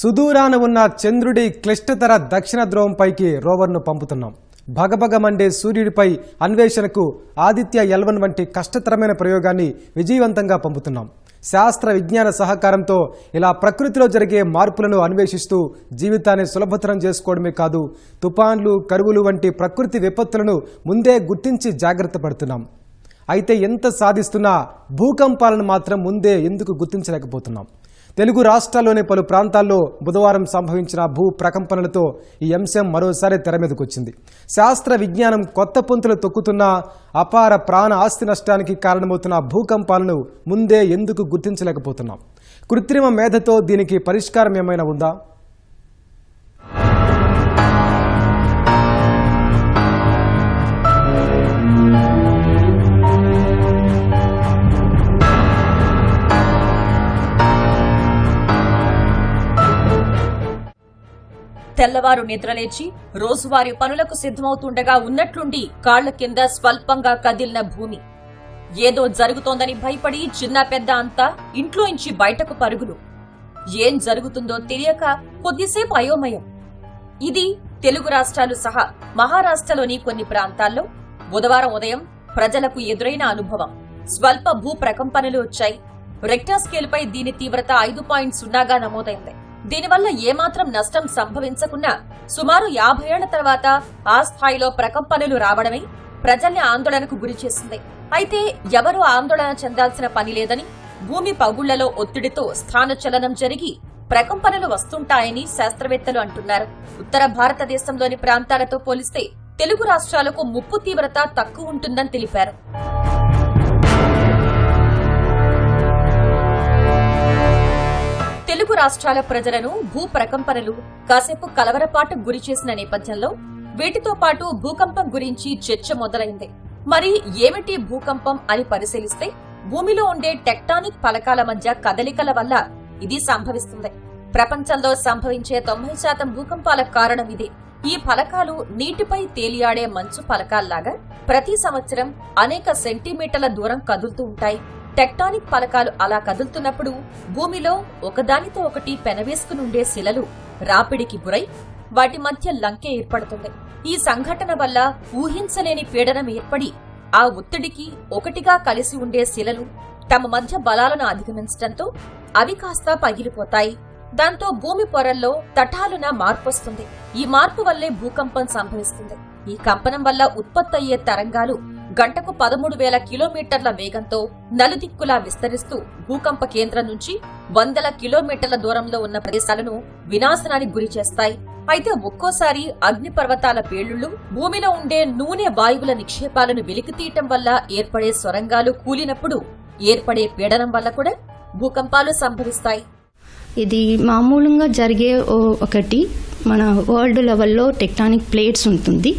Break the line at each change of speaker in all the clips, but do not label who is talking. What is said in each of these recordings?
సుదూరాన ఉన్న చంద్రుడి క్లిష్టతర దక్షిణ ధ్రువంపైకి రోవర్ను పంపుతున్నాం. భగభగమండే సూర్యుడిపై అన్వేషణకు ఆదిత్య ఎల్వన్ వంటి కష్టతరమైన ప్రయోగాన్ని విజయవంతంగా పంపుతున్నాం. శాస్త్ర విజ్ఞాన సహకారంతో ఇలా ప్రకృతిలో జరిగే మార్పులను అన్వేషిస్తూ జీవితాన్ని సులభతరం చేసుకోవడమే కాదు తుపాన్లు కరువులు వంటి ప్రకృతి విపత్తులను ముందే గుర్తించి జాగ్రత్త పడుతున్నాం. అయితే ఎంత సాధిస్తున్నా భూకంపాలను మాత్రం ముందే ఎందుకు గుర్తించలేకపోతున్నాం? తెలుగు రాష్ట్రాల్లోని పలు ప్రాంతాల్లో బుధవారం సంభవించిన భూ ప్రకంపనలతో ఈ అంశం మరోసారి తెర మీదకొచ్చింది. శాస్త్ర విజ్ఞానం కొత్త పొంతులు తొక్కుతున్న అపార ప్రాణ ఆస్తి నష్టానికి కారణమవుతున్న భూకంపాలను ముందే ఎందుకు గుర్తించలేకపోతున్నాం? కృత్రిమ మేధతో దీనికి పరిష్కారం ఏమైనా ఉందా?
తెల్లవారు నిద్రలేచి రోజువారీ పనులకు సిద్ధమవుతుండగా ఉన్నట్లుండి కాళ్ళ కింద స్వల్పంగా కదిలిన భూమి. ఏదో జరుగుతోందని భయపడి చిన్న పెద్ద అంతా ఇంట్లోంచి బయటకు పరుగులు. ఏం జరుగుతుందో తెలియక కొద్దిసేపు అయోమయం. ఇది తెలుగు రాష్ట్రాలు సహా మహారాష్ట్రలోని కొన్ని ప్రాంతాల్లో బుధవారం ఉదయం ప్రజలకు ఎదురైన అనుభవం. స్వల్ప భూ ప్రకంపనలు వచ్చాయి రెక్టర్ స్కేల్పై దీని తీవ్రత ఐదు పాయింట్ సున్నాగా నమోదైంది. దీనివల్ల ఏమాత్రం నష్టం సంభవించకున్నా సుమారు యాభై ఏళ్ళ తర్వాత ఆ స్థాయిలో ప్రకంపనలు రావడమే ప్రజల్ని ఆందోళనకు గురిచేసింది అయితే ఎవరూ ఆందోళన చెందాల్సిన పని లేదని భూమి పగుళ్ళలో ఒత్తిడితో స్థానచలనం జరిగి ప్రకంపనలు వస్తుంటాయని శాస్త్రవేత్తలు అంటున్నారు. ఉత్తర భారతదేశంలోని ప్రాంతాలతో పోలిస్తే తెలుగు రాష్ట్రాలకు ముప్పు తీవ్రత తక్కువ ఉంటుందని తెలిపారు. తెలుగు రాష్ట్రాల ప్రజలను భూ ప్రకంపనలు కాసేపు కలవరపాటు గురి చేసిన నేపథ్యంలో వీటితో పాటు భూకంపం గురించి చర్చ మొదలైంది. మరి ఏమిటి భూకంపం అని పరిశీలిస్తే భూమిలో ఉండే టెక్టానిక్ పలకాల మధ్య కదలికల వల్ల ఇది సంభవిస్తుంది. ప్రపంచంలో సంభవించే తొంభై శాతం భూకంపాల కారణం ఇది. ఈ ఫలకాలు నీటిపై తేలియాడే మంచు ఫలకాల్లాగా ప్రతి సంవత్సరం అనేక సెంటీమీటర్ల దూరం కదులుతూ ఉంటాయి. టెక్టానిక్ ఫలకాలు అలా కదులుతున్నప్పుడు భూమిలో ఒకదానితో ఒకటి పెనవేసుకుని ఉండే శిలలు రాపిడికి గురై వాటి మధ్య లంకె ఏర్పడుతుంది. ఈ సంఘటన వల్ల ఊహించలేని పీడనం ఏర్పడి ఆ ఒత్తిడికి ఒకటిగా కలిసి ఉండే శిలలు తమ మధ్య బలాలను అధిగమించడంతో అవి కాస్త పగిలిపోతాయి. దాంతో భూమి పొరల్లో తటాలున మార్పొస్తుంది. ఈ మార్పు వల్లే భూకంపం సంభవిస్తుంది. ఈ కంపనం వల్ల ఉత్పత్తి అయ్యే తరంగాలు గంటకు పదమూడు వేల కిలోమీటర్ల వేగంతో నలుదిక్కులా విస్తరిస్తూ భూకంప కేంద్రం నుంచి వందల కిలోమీటర్ల దూరంలో ఉన్న ప్రదేశాలను వినాశనానికి గురి చేస్తాయి. అయితే ఒక్కోసారి అగ్నిపర్వతాల పేలుళ్ళు భూమిలో ఉండే నూనె వాయువుల నిక్షేపాలను వెలికితీయటం వల్ల ఏర్పడే సొరంగాలు కూలినప్పుడు ఏర్పడే పీడనం వల్ల కూడా భూకంపాలు సంభవిస్తాయి.
ఇది మామూలుగా జరిగే ఓ- ఒకటి. మన వరల్డ్ లెవెల్లో టెక్టానిక్ ప్లేట్స్ ఉంటుంది.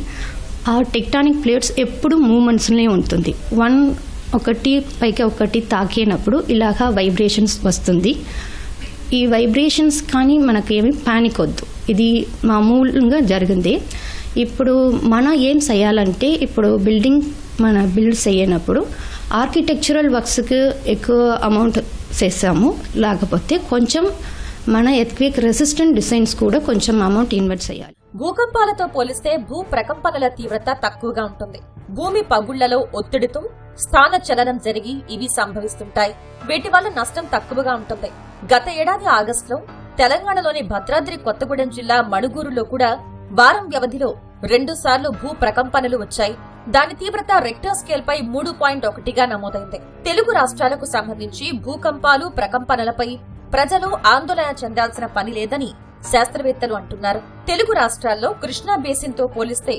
ఆ టెక్టానిక్ ప్లేట్స్ ఎప్పుడు మూమెంట్స్లోనే ఉంటుంది. వన్ ఒకటి పైకి ఒకటి తాకినప్పుడు ఇలాగా వైబ్రేషన్స్ వస్తుంది. ఈ వైబ్రేషన్స్ కానీ మనకి ఏమి ప్యానిక్ వద్దు. ఇది మామూలుగా జరిగింది. ఇప్పుడు మనం ఏం చేయాలంటే ఇప్పుడు బిల్డింగ్ మన బిల్డ్ చేయనప్పుడు ఆర్కిటెక్చరల్ వర్క్స్కి ఎక్కువ అమౌంట్ చేసాము. లేకపోతే కొంచెం మన ఎత్క్విక్ రెసిస్టెంట్ డిజైన్స్ కూడా కొంచెం అమౌంట్ ఇన్వెస్ట్ చేయాలి.
భూకంపాలతో పోలిస్తే భూ ప్రకంపనల తీవ్రత తక్కువగా ఉంటుంది. భూమి పగుళ్ళలో ఒత్తిడితో స్థాన చలనం జరిగి ఇవి సంభవిస్తుంటాయి. వీటి వల్ల నష్టం తక్కువగా ఉంటుంది. గత ఏడాది ఆగస్టులో తెలంగాణలోని భద్రాద్రి కొత్తగూడెం జిల్లా మణుగూరులో కూడా వారం వ్యవధిలో రెండు సార్లు భూ ప్రకంపనలు వచ్చాయి. దాని తీవ్రత రెక్టర్ స్కేల్ పై మూడు పాయింట్ ఒకటిగా నమోదైంది. తెలుగు రాష్ట్రాలకు సంబంధించి భూకంపాలు ప్రకంపనలపై ప్రజలు ఆందోళన చెందాల్సిన పని లేదని శాస్త్రవేత్తలు అంటున్నారు. తెలుగు రాష్ట్రాల్లో కృష్ణా బేసిన్తో పోలిస్తే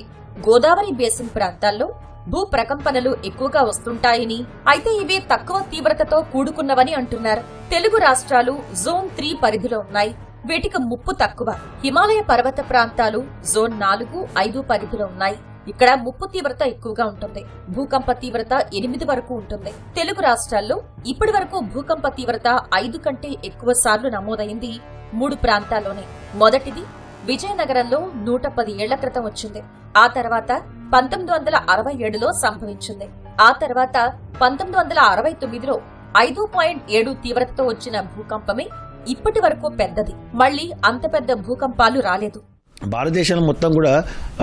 గోదావరి బేసిన్ ప్రాంతాల్లో భూ ప్రకంపనలు ఎక్కువగా వస్తుంటాయని అయితే ఇవి తక్కువ తీవ్రతతో కూడుకున్నవని అంటున్నారు. తెలుగు రాష్ట్రాలు జోన్ త్రీ పరిధిలో ఉన్నాయి. వీటికి ముప్పు తక్కువ. హిమాలయ పర్వత ప్రాంతాలు జోన్ నాలుగు ఐదు పరిధిలో ఉన్నాయి. ఇక్కడ ముప్పు తీవ్రత ఎక్కువగా ఉంటుంది. భూకంప తీవ్రత ఎనిమిది వరకు ఉంటుంది. తెలుగు రాష్ట్రాల్లో ఇప్పటి వరకు భూకంప తీవ్రత ఐదు కంటే ఎక్కువ సార్లు నమోదైంది మూడు ప్రాంతాల్లోనే. మొదటిది విజయనగరంలో నూట పది ఏళ్ళ క్రితం వచ్చింది. ఆ తర్వాత పంతొమ్మిది వందల అరవై ఏడులో సంభవించింది. ఆ తర్వాత పంతొమ్మిది వందల అరవై తొమ్మిదిలో ఐదు పాయింట్ ఏడు తీవ్రతతో వచ్చిన భూకంపమే ఇప్పటి వరకు పెద్దది. మళ్ళీ అంత పెద్ద భూకంపాలు రాలేదు.
భారతదేశం మొత్తం కూడా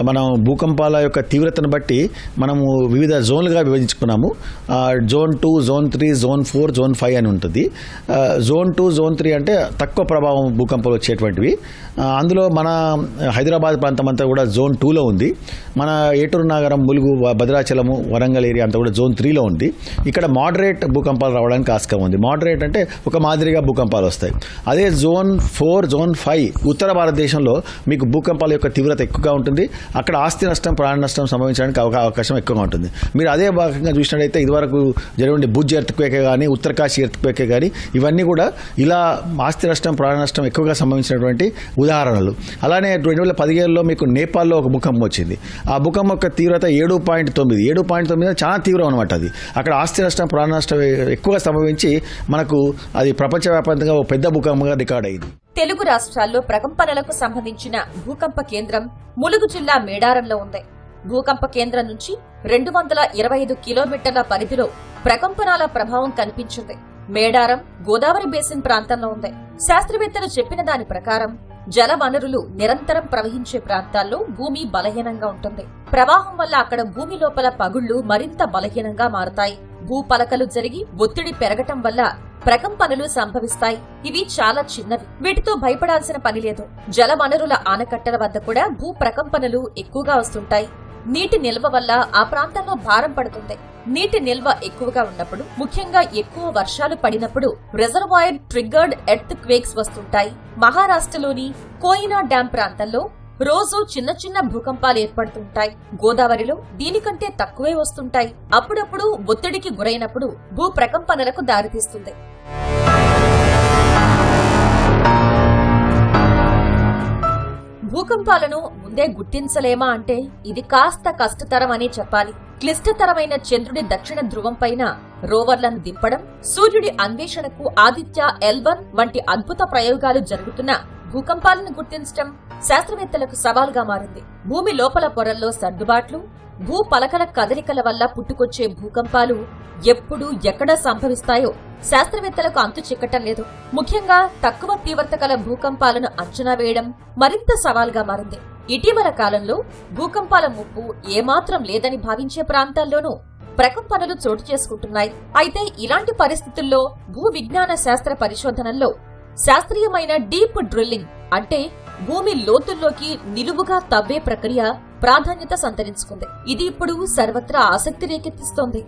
మనం భూకంపాల యొక్క తీవ్రతను బట్టి మనము వివిధ జోన్లుగా విభజించుకున్నాము. Zone two zone three zone four zone five అని ఉంటుంది. జోన్ టూ జోన్ త్రీ అంటే తక్కువ ప్రభావం భూకంపాలు వచ్చేటువంటివి. అందులో మన హైదరాబాద్ ప్రాంతం అంతా కూడా జోన్ టూలో ఉంది. మన ఏటూరు నగరం ములుగు భద్రాచలము వరంగల్ ఏరియా అంతా కూడా జోన్ త్రీలో ఉంది. ఇక్కడ మోడరేట్ భూకంపాలు రావడానికి ఆస్కారం ఉంది. మోడరేట్ అంటే ఒక మాదిరిగా భూకంపాలు వస్తాయి. అదే జోన్ ఫోర్ జోన్ ఫైవ్ ఉత్తర భారతదేశంలో మీకు భూకంపాల యొక్క తీవ్రత ఎక్కువగా ఉంటుంది. అక్కడ ఆస్తి నష్టం ప్రాణ నష్టం సంభవించడానికి అవకాశం ఎక్కువగా ఉంటుంది. మీరు అదే భాగంగా చూసినట్టయితే ఇదివరకు జరిగిన భుజ్ ఎర్త్క్వేకే కానీ ఉత్తరకాశీ ఎర్త్క్వేకే కానీ ఇవన్నీ కూడా ఇలా ఆస్తి నష్టం ప్రాణ నష్టం ఎక్కువగా సంభవించినటువంటి ఉదాహరణలు. అలానే రెండు వేల పదిహేడులో మీకు నేపాల్లో ఒక భూకంపం వచ్చింది. ఆ భూకంపం యొక్క తీవ్రత ఏడు పాయింట్ తొమ్మిది. ఏడు పాయింట్ తొమ్మిది చాలా తీవ్రం అనమాట అది. అక్కడ ఆస్తి నష్టం ప్రాణ నష్టం ఎక్కువగా సంభవించి మనకు అది ప్రపంచవ్యాప్తంగా ఒక పెద్ద భూకంపంగా రికార్డ్ అయింది.
తెలుగు రాష్ట్రాల్లో ప్రకంపనలకు సంబంధించిన భూకంప కేంద్రం ములుగు జిల్లా మేడారంలో ఉంది. భూకంప కేంద్రం నుంచి రెండు వందల ఇరవై ఐదు కిలోమీటర్ల పరిధిలో ప్రకంపనాల ప్రభావం కనిపించింది. మేడారం గోదావరి బేసిన్ ప్రాంతంలో ఉంది. శాస్త్రవేత్తలు చెప్పిన దాని ప్రకారం జల వనరులు నిరంతరం ప్రవహించే ప్రాంతాల్లో భూమి బలహీనంగా ఉంటుంది. ప్రవాహం వల్ల అక్కడ భూమి లోపల పగుళ్ళు మరింత బలహీనంగా మారతాయి. భూపలకలు జరిగి ఒత్తిడి పెరగటం వల్ల ప్రకంపనలు సంభవిస్తాయి. ఇవి చాలా చిన్నవి. వీటితో భయపడాల్సిన పని లేదు. జల వనరుల ఆనకట్టల వద్ద కూడా భూ ప్రకంపనలు ఎక్కువగా వస్తుంటాయి. నీటి నిల్వ వల్ల ఆ ప్రాంతంలో భారం పడుతుంది. నీటి నిల్వ ఎక్కువగా ఉన్నప్పుడు ముఖ్యంగా ఎక్కువ వర్షాలు పడినప్పుడు రిజర్వాయర్ ట్రిగ్గర్డ్ ఎర్త్ క్వేక్స్ వస్తుంటాయి. మహారాష్ట్రలోని కోయినా డ్యాం ప్రాంతంలో రోజు చిన్న చిన్న భూకంపాలు ఏర్పడుతుంటాయి. గోదావరిలో దీనికంటే తక్కువే వస్తుంటాయి. అప్పుడప్పుడు ఒత్తిడికి గురైనప్పుడు భూ ప్రకంపనలకు దారితీస్తుంది. భూకంపాలను ముందే గుర్తించలేమా అంటే ఇది కాస్త కష్టతరం అని చెప్పాలి. క్లిష్టతరమైన చంద్రుడి దక్షిణ ధ్రువం పైన రోవర్లను దింపడం సూర్యుడి అన్వేషణకు ఆదిత్య ఎల్వన్ వంటి అద్భుత ప్రయోగాలు జరుగుతున్న భూకంపాలను గుర్తించడం శాస్త్రవేత్తలకు సవాలుగా మారింది. భూమి లోపల పొరల్లో సర్దుబాట్లు భూ పలకల కదలికల వల్ల పుట్టుకొచ్చే భూకంపాలు ఎప్పుడు ఎక్కడ సంభవిస్తాయో శాస్త్రవేత్తలకు అంతు చిక్కటం లేదు. ముఖ్యంగా తక్కువ తీవ్రత గల భూకంపాలను అంచనా వేయడం మరింత సవాల్గా మారింది. ఇటీవల కాలంలో భూకంపాల ముప్పు ఏమాత్రం లేదని భావించే ప్రాంతాల్లోనూ ప్రకంపనలు చోటు చేసుకుంటున్నాయి. అయితే ఇలాంటి పరిస్థితుల్లో భూ విజ్ఞాన శాస్త్ర పరిశోధనల్లో శాస్త్రీయమైన డీప్ డ్రిల్లింగ్ అంటే భూమి లోతుల్లోకి నిలువుగా తవ్వే ప్రక్రియ ప్రాధాన్యత సంతరించుకుంది. ఇది ఇప్పుడు సర్వత్రా ఆసక్తి రేకెత్తిస్తోంది.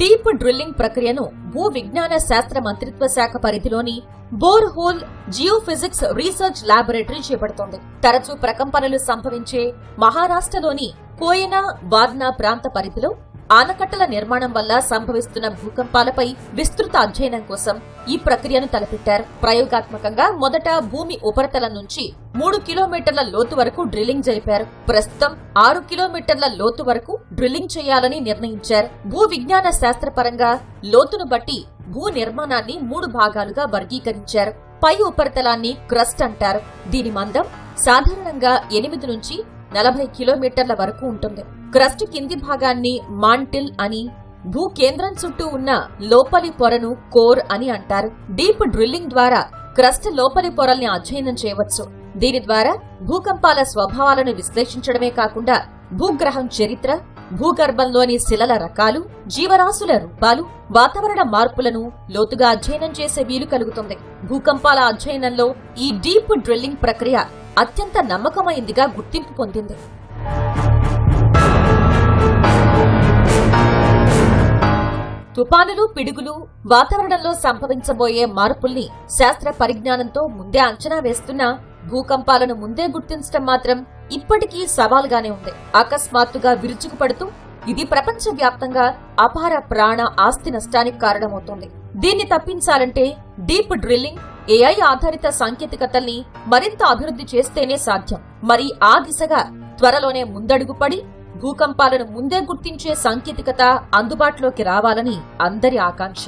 డీప్ డ్రిల్లింగ్ ప్రక్రియను భూ విజ్ఞాన శాస్త్ర మంత్రిత్వ శాఖ పరిధిలోని bore hole geophysics research laboratory చేపడుతోంది. తరచూ ప్రకంపనలు సంభవించే మహారాష్ట్రలోని కోయనా వార్నా ప్రాంత పరిధిలో ఆనకట్టల నిర్మాణం వల్ల సంభవిస్తున్న భూకంపాలపై విస్తృత అధ్యయనం కోసం ఈ ప్రక్రియను తలపెట్టారు. ప్రయోగాత్మకంగా మొదట భూమి ఉపరితలం నుంచి మూడు కిలోమీటర్ల లోతు వరకు డ్రిల్లింగ్ జరిపారు. ప్రస్తుతం ఆరు కిలోమీటర్ల లోతు వరకు డ్రిల్లింగ్ చేయాలని నిర్ణయించారు. భూ విజ్ఞాన శాస్త్రపరంగా లోతును బట్టి భూ నిర్మాణాన్ని మూడు భాగాలుగా వర్గీకరించారు. పై ఉపరితలాన్ని క్రస్ట్ అంటారు. దీని మందం సాధారణంగా ఎనిమిది నుంచి నలభై కిలోమీటర్ల వరకు ఉంటుంది. క్రస్ట్ కింది భాగాన్ని మాంటిల్ అని భూ కేంద్రం చుట్టూ ఉన్న లోపలి పొరను కోర్ అని అంటారు. డీప్ డ్రిల్లింగ్ ద్వారా క్రస్ట్ లోపలి పొరల్ని అధ్యయనం చేయవచ్చు. దీని ద్వారా భూకంపాల స్వభావాలను విశ్లేషించడమే కాకుండా భూగ్రహం చరిత్ర భూగర్భంలోని శిలల రకాలు జీవరాశుల రూపాలు వాతావరణ మార్పులను లోతుగా అధ్యయనం చేసే వీలు కలుగుతుంది. భూకంపాల అధ్యయనంలో ఈ డీప్ డ్రిల్లింగ్ ప్రక్రియ అత్యంత నమ్మకమైందిగా గుర్తింపు పొందింది. తుపానులు పిడుగులు వాతావరణంలో సంభవించబోయే మార్పుల్ని శాస్త్ర పరిజ్ఞానంతో ముందే అంచనా వేస్తున్నా భూకంపాలను ముందే గుర్తించడం మాత్రం ఇప్పటికీ సవాల్గానే ఉంది. అకస్మాత్తుగా విరుచుకుపడుతూ ఇది ప్రపంచవ్యాప్తంగా అపార ప్రాణ ఆస్తి నష్టానికి కారణమవుతుంది. దీన్ని తప్పించాలంటే డీప్ డ్రిల్లింగ్ ఏఐ ఆధారిత సాంకేతికతల్ని మరింత అభివృద్ధి చేస్తేనే సాధ్యం. మరి ఆ దిశగా త్వరలోనే ముందడుగుపడి భూకంపాలను ముందే గుర్తించే సాంకేతికత అందుబాటులోకి రావాలని అందరి ఆకాంక్ష.